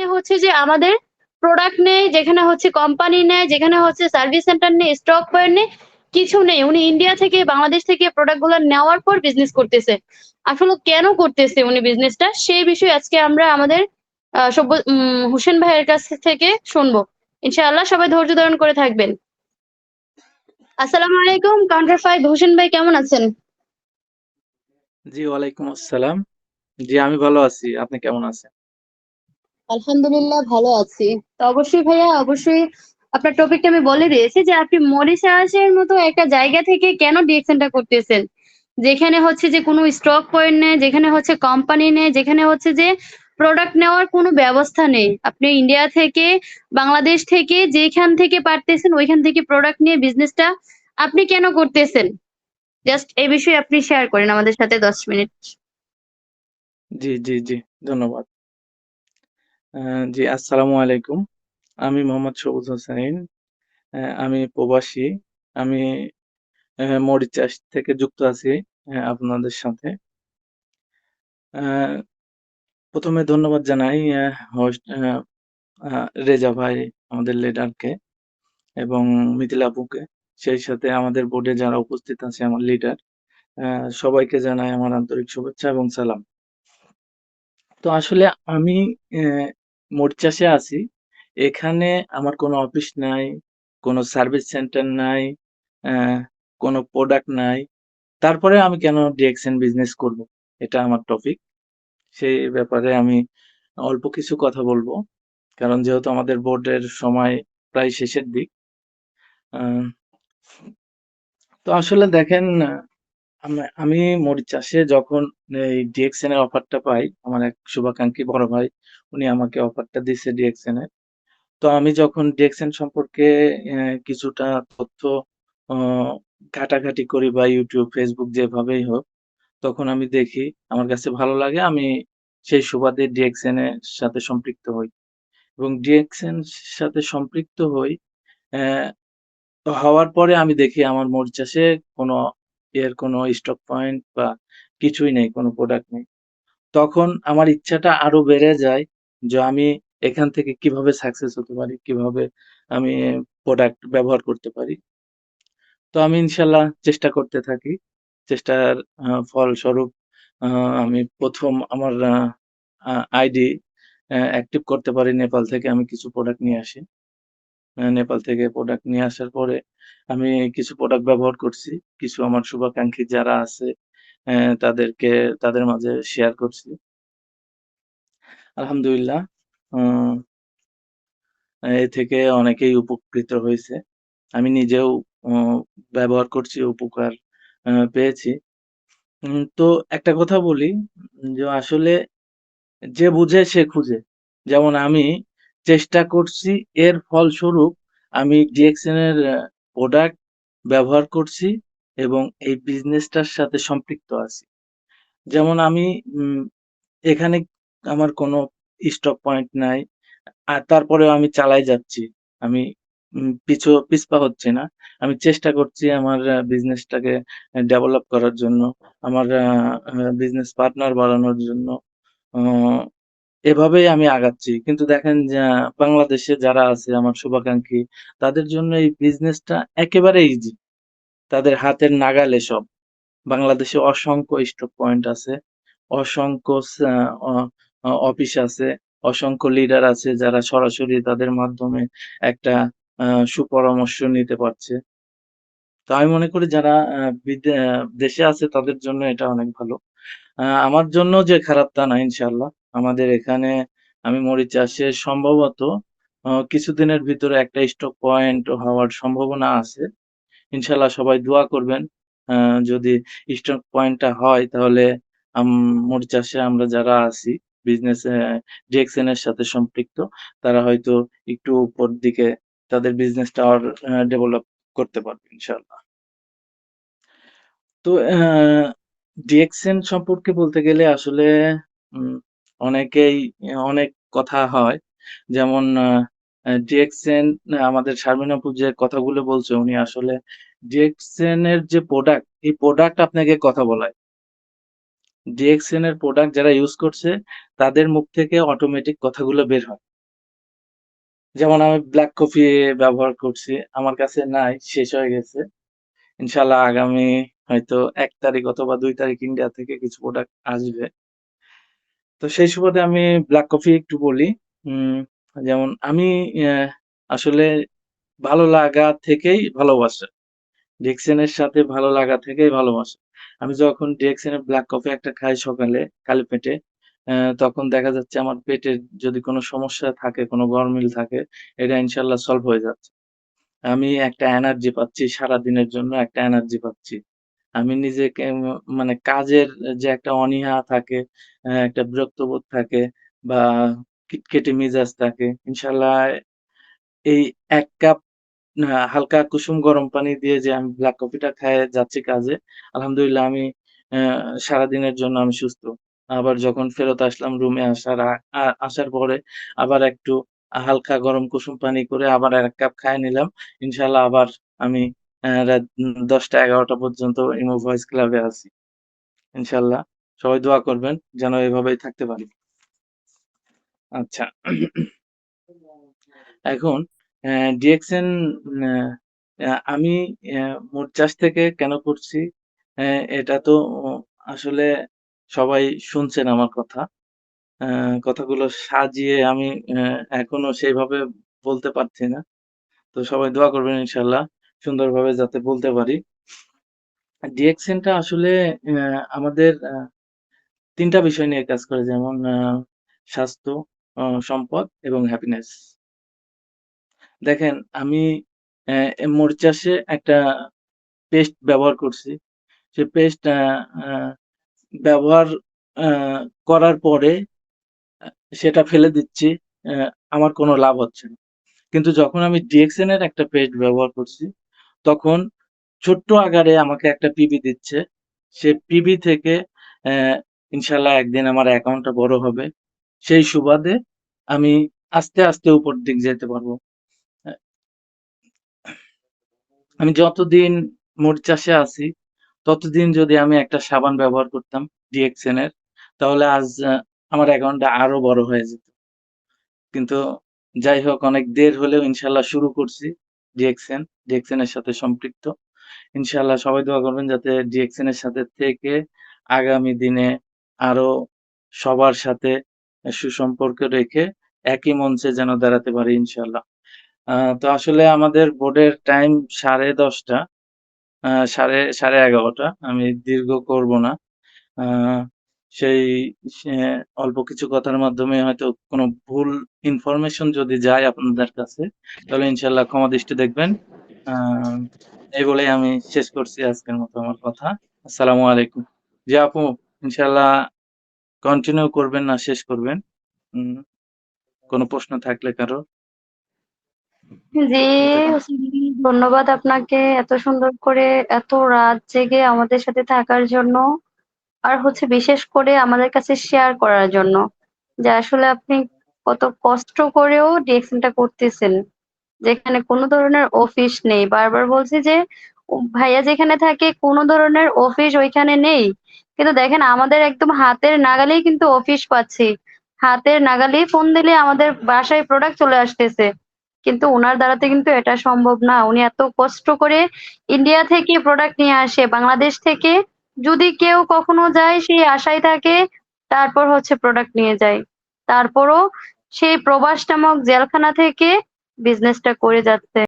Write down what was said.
যেখানে হচ্ছে যে আমাদের প্রোডাক্ট নেই, যেখানে হচ্ছে কোম্পানি নেয়, যেখানে হচ্ছে সার্ভিস সেন্টার নেই, স্টক পয়েন্ট নেই, কিছু নেই। উনি ইন্ডিয়া থেকে বাংলাদেশ থেকে প্রোডাক্টগুলো নেওয়ার পর বিজনেস করতেছে। আসলে কেন করতেছে উনি বিজনেসটা সেই বিষয়ে আজকে আমরা আমাদের আ সব্য হোসেন ভাইয়ের কাছ থেকে শুনব। ইনশাআল্লাহ সবাই ধৈর্য ধারণ করে থাকবেন। আসসালামু আলাইকুম কাউন্টার ফাইভ হোসেন ভাই কেমন আছেন? জি, ওয়ালাইকুম আসসালাম। জি, আমি ভালো আছি। আপনি কেমন আছেন? আলহামদুলিল্লাহ ভালো আছি। তো অবশ্যই ভাইয়া অবশ্যই আপনার টপিকটা আমি বলে দিয়েছি যে আপনি মরিশাসের মতো একটা জায়গা থেকে কেন ডিএকশনটা করতেছেন? যেখানে হচ্ছে যে কোনো স্টক পয়েন্ট নেই, যেখানে হচ্ছে কোম্পানি নেই, যেখানে হচ্ছে যে প্রোডাক্ট নেওয়ার কোনো ব্যবস্থা নেই। আপনি ইন্ডিয়া থেকে, বাংলাদেশ থেকে যেখান থেকে পারতেছেন ওইখান থেকে প্রোডাক্ট নিয়ে বিজনেসটা আপনি কেন করতেছেন? জাস্ট এই বিষয়ে আপনি শেয়ার করেন আমাদের সাথে ১০ মিনিট। জি, জি, জি। ধন্যবাদ। জি, আসসালামু আলাইকুম। আমি মোহাম্মদ সবুজ হোসাইন। অ্যা আমি প্রবাসী। আমি অ্যা মরিচাস থেকে যুক্ত আছি আপনাদের সাথে। ১ম ধন্যবাদ জানাই হোস্ট রেজা ভাই আমাদের লিডারকে এবং মিথিলা আপুকে। সেই সাথে আমাদের বোর্ডে যারা উপস্থিত আছে আমার লিডার। সবাইকে জানাই আমার আন্তরিক শুভেচ্ছা এবং সালাম। তো আসলে আমি অ্যা মরিচাসে আছি। এখানে আমার কোনো অফিস নাই, কোনো সার্ভিস সেন্টার নাই, কোনো প্রোডাক্ট নাই। তারপরে আমি কেন ডিএকশন বিজনেস করব? এটা আমার টপিক। সেই ব্যাপারে আমি অল্প কিছু কথা বলব। কারণ যেহেতু আমাদের বোর্ডের সময় প্রায় শেষের দিক। তো আসলে দেখেন আমি আমি চাষে যখন এই ডিএকশন এর অফারটা পাই, আমার এক শুভাকাঙ্ক্ষী বড় ভাই উনি আমাকে অফারটা দিছে ডিএকশন এর। তো আমি যখন ডিএকশন সম্পর্কে কিছুটা তথ্য ঘাটাঘাটি করি বা ইউটিউব ফেসবুক যেভাবেই হোক, তখন আমি দেখি আমার কাছে ভালো লাগে। আমি সেই সুবাদে ডিএকশন এর সাথে সম্পৃক্ত হই। এবং ডিএকশন সাথে সম্পৃক্ত হই। হওয়ার পরে আমি দেখি আমার মরিচ চাষে কোনো এর কোনো স্টক পয়েন্ট বা কিছুই নেই, কোনো প্রোডাক্ট নেই। তখন আমার ইচ্ছাটা আরও বেড়ে যায় যে আমি এখান থেকে কীভাবে সাকসেস হতে পারি, কীভাবে আমি প্রোডাক্ট ব্যবহার করতে পারি। তো আমি ইনশাল্লাহ চেষ্টা করতে থাকি। চেষ্টার ফলস্বরূপ আমি প্রথম আমার আইডি অ্যাক্টিভ করতে পারি নেপাল থেকে আমি কিছু প্রোডাক্ট নিয়ে আসি। নেপাল থেকে প্রোডাক্ট নিয়ে আসার পরে আমি কিছু প্রোডাক্ট ব্যবহার করছি। কিছু আমার শুভাকাঙ্ক্ষী যারা আছে তাদেরকে তাদের মাঝে শেয়ার করছি। আলহামদুলিল্লাহ। এ থেকে অনেকেই উপকৃত হয়েছে আমি নিজেও ব্যবহার করছি, উপকার পেয়েছি। তো একটা কথা বলি যে আসলে যে বুঝে সে খুঁজে। যেমন আমি চেষ্টা করছি এর ফলস্বরূপ আমি ডিএকশন এর প্রোডাক্ট ব্যবহার করছি এবং এই বিজনেসটার সাথে সম্পৃক্ত আছি। যেমন আমি এখানে আমার কোনো স্টক পয়েন্ট নাই। আর তারপরেও আমি চালাই যাচ্ছি। আমি পিছু পিছপা হচ্ছে না। আমি চেষ্টা করছি আমার বিজনেসটাকে ডেভেলপ করার জন্য, আমার বিজনেস পার্টনার বাড়ানোর জন্য। এভাবেই আমি আগাচ্ছি। কিন্তু দেখেন বাংলাদেশে যারা আছে আমার শুভাকাঙ্ক্ষী, তাদের জন্য এই বিজনেসটা একেবারে ইজি। তাদের হাতের নাগালে সব। বাংলাদেশে অসংখ্য স্টক পয়েন্ট আছে। অসংখ্য অফিস আছে, অসংখ্য লিডার আছে যারা সরাসরি তাদের মাধ্যমে একটা সুপরামর্শ নিতে পারছে। তো আমি মনে করি যারা দেশে আছে তাদের জন্য এটা অনেক ভালো। আমার জন্য যে খারাপ তা না ইনশাআল্লাহ। আমাদের এখানে আমি মরিচ মরিচাসে সম্ভবত কিছুদিনের ভিতরে একটা স্টক পয়েন্ট হওয়ার সম্ভাবনা আছে। ইনশাআল্লাহ সবাই দোয়া করবেন। যদি স্টক পয়েন্টটা হয় তাহলে আম মরিচাসে আমরা যারা আছি বিজনেস এ ডিএকশন এর সাথে সম্পৃক্ত, তারা হয়তো একটু উপর দিকে তাদের বিজনেসটা আর ডেভেলপ করতে পারবে ইনশাআল্লাহ। তো অ্যা ডিএকশন সম্পর্কে বলতে গেলে আসলে অনেকেই অনেক কথা হয়। যেমন আ আমাদের শারমিন আপু যে কথাগুলো বলছে উনি আসলে ডিএকশন এর যে প্রোডাক্ট, এই প্রোডাক্ট আপনাকে কথা বলায়। ডিএকশন এর প্রোডাক্ট যারা ইউজ করছে তাদের মুখ থেকে অটোমেটিক কথাগুলো বের হয়। যেমন আমি ব্ল্যাক কফি ব্যবহার করছি। আমার কাছে নাই, শেষ হয়ে গেছে। ইনশাআল্লাহ আগামী হয়তো এক তারিখ অথবা দুই তারিখ ইন্ডিয়া থেকে কিছু প্রোডাক্ট আসবে। তো সেই সুবাদে আমি ব্ল্যাক কফি একটু বলি। যেমন আমি আসলে ভালো লাগা থেকেই ভালোবাসা। এর সাথে ভালো লাগা থেকেই ভালোবাসা। আমি যখন ডিএক্সএন এর ব্লাক কফি একটা খাই সকালে খালি পেটে, তখন দেখা যাচ্ছে আমার পেটের যদি কোনো সমস্যা থাকে, কোনো গরমিল থাকে, এটা ইনশাল্লাহ সলভ হয়ে যাচ্ছে। আমি একটা এনার্জি পাচ্ছি সারাদিনের জন্য একটা এনার্জি পাচ্ছি। আমি নিজেকে মানে কাজের যে একটা অনীহা থাকে, একটা বিরক্তবোধ থাকে বা খিটখিটে মেজাজ থাকে, ইনশাআল্লাহ এই ১ কাপ হালকা কুসুম গরম পানি দিয়ে যে আমি ব্ল্যাক কফিটা খেয়ে যাচ্ছি কাজে, আলহামদুলিল্লাহ আমি অ্যা সারাদিনের জন্য আমি সুস্থ। আবার যখন ফেরত আসলাম রুমে আসার আসার পরে আবার একটু হালকা গরম কুসুম পানি করে আবার আরেক কাপ খাইয়ে নিলাম। ইনশাআল্লাহ আবার আমি রাত উম ১০টা-১১টা পর্যন্ত ইমো ভয়েস ক্লাবে আছি। ইনশাল্লাহ সবাই দোয়া করবেন যেন এভাবেই থাকতে পারি। আচ্ছা। এখন ডিএক্সএন আমি মুড চাষ থেকে কেন করছি? এটা তো আসলে সবাই শুনছেন আমার কথা। কথাগুলো সাজিয়ে আমি এখনও সেইভাবে বলতে পারছি না। তো সবাই দোয়া করবেন ইনশাআল্লাহ সুন্দরভাবে যাতে বলতে পারি। ডিএক্সএন টা আসলে আমাদের ৩ বিষয় নিয়ে কাজ করে যেমন স্বাস্থ্য, সম্পদ এবং হ্যাপিনেস। দেখেন আমি এ চাষে একটা পেস্ট ব্যবহার করছি। সে পেস্ট ব্যবহার করার পরে সেটা ফেলে দিচ্ছি। আমার কোনো লাভ হচ্ছে না। কিন্তু যখন আমি ডিএক্সএন এর একটা পেস্ট ব্যবহার করছি, তখন ছোট্ট আকারে আমাকে একটা পিবি দিচ্ছে। সে পিবি থেকে অ্যা ইনশাআল্লাহ একদিন আমার অ্যাকাউন্টটা বড় হবে। সেই সুবাদে আমি আস্তে, আস্তে উপর দিক যেতে পারব। আমি যতদিন মুড়ি চাষে আছি, ততদিন যদি আমি একটা সাবান ব্যবহার করতাম ডিএক্সএন এর, তাহলে আজ আমার অ্যাকাউন্টটা আরও বড় হয়ে যেত। কিন্তু যাই হোক অনেক দের হলেও ইনশাল্লাহ শুরু করছি ডিএক্সএন, ডিএক্সএন এর সাথে সম্পৃক্ত। ইনশাআল্লাহ সবাই দোয়া করবেন যাতে ডিএক্সএন এর সাথে থেকে আগামী দিনে আরও সবার সাথে সুসম্পর্ক রেখে একই মঞ্চে যেন দাঁড়াতে পারি ইনশাআল্লাহ। তো আসলে আমাদের বোর্ডের টাইম 10:30 আ সাড়ে সাড়ে 11টা আমি দীর্ঘ করব না। সেই অল্প কিছু কথার মাধ্যমে হয়তো কোনো ভুল ইনফরমেশন যদি যায় আপনাদের কাছে, তাহলে ইনশাল্লাহ ক্ষমা দৃষ্টি দেখবেন। এই বলেই আমি শেষ করছি আজকের মতো আমার কথা। আসসালামু আলাইকুম। জি আপু ইনশাআল্লাহ কন্টিনিউ করবেন না শেষ করবেন? কোনো প্রশ্ন থাকলে কারও? জি, ধন্যবাদ আপনাকে এত সুন্দর করে এত রাত জেগে আমাদের সাথে থাকার জন্য। আর হচ্ছে বিশেষ করে আমাদের কাছে শেয়ার করার জন্য। যে আসলে আপনি কত কষ্ট করেও ডিএক্সএনটা করতেছেন। যেখানে কোনো ধরনের অফিস নেই। বারবার বলছি যে ভাইয়া যেখানে থাকে কোনো ধরনের অফিস ওইখানে নেই। কিন্তু দেখেন আমাদের একদম হাতের নাগালেই কিন্তু অফিস পাচ্ছি। হাতের নাগালেই ফোন দিলে আমাদের বাসায় প্রোডাক্ট চলে আসতেছে। কিন্তু ওনার দ্বারাতে কিন্তু এটা সম্ভব না। উনি এত কষ্ট করে ইন্ডিয়া থেকে প্রোডাক্ট নিয়ে আসে, বাংলাদেশ থেকে যদি কেউ কখনো যায় সেই আশায় থাকে, তারপর হচ্ছে প্রোডাক্ট নিয়ে যায়। তারপরও সেই প্রবাস নামক জেলখানা থেকে বিজনেসটা করে যাচ্ছে।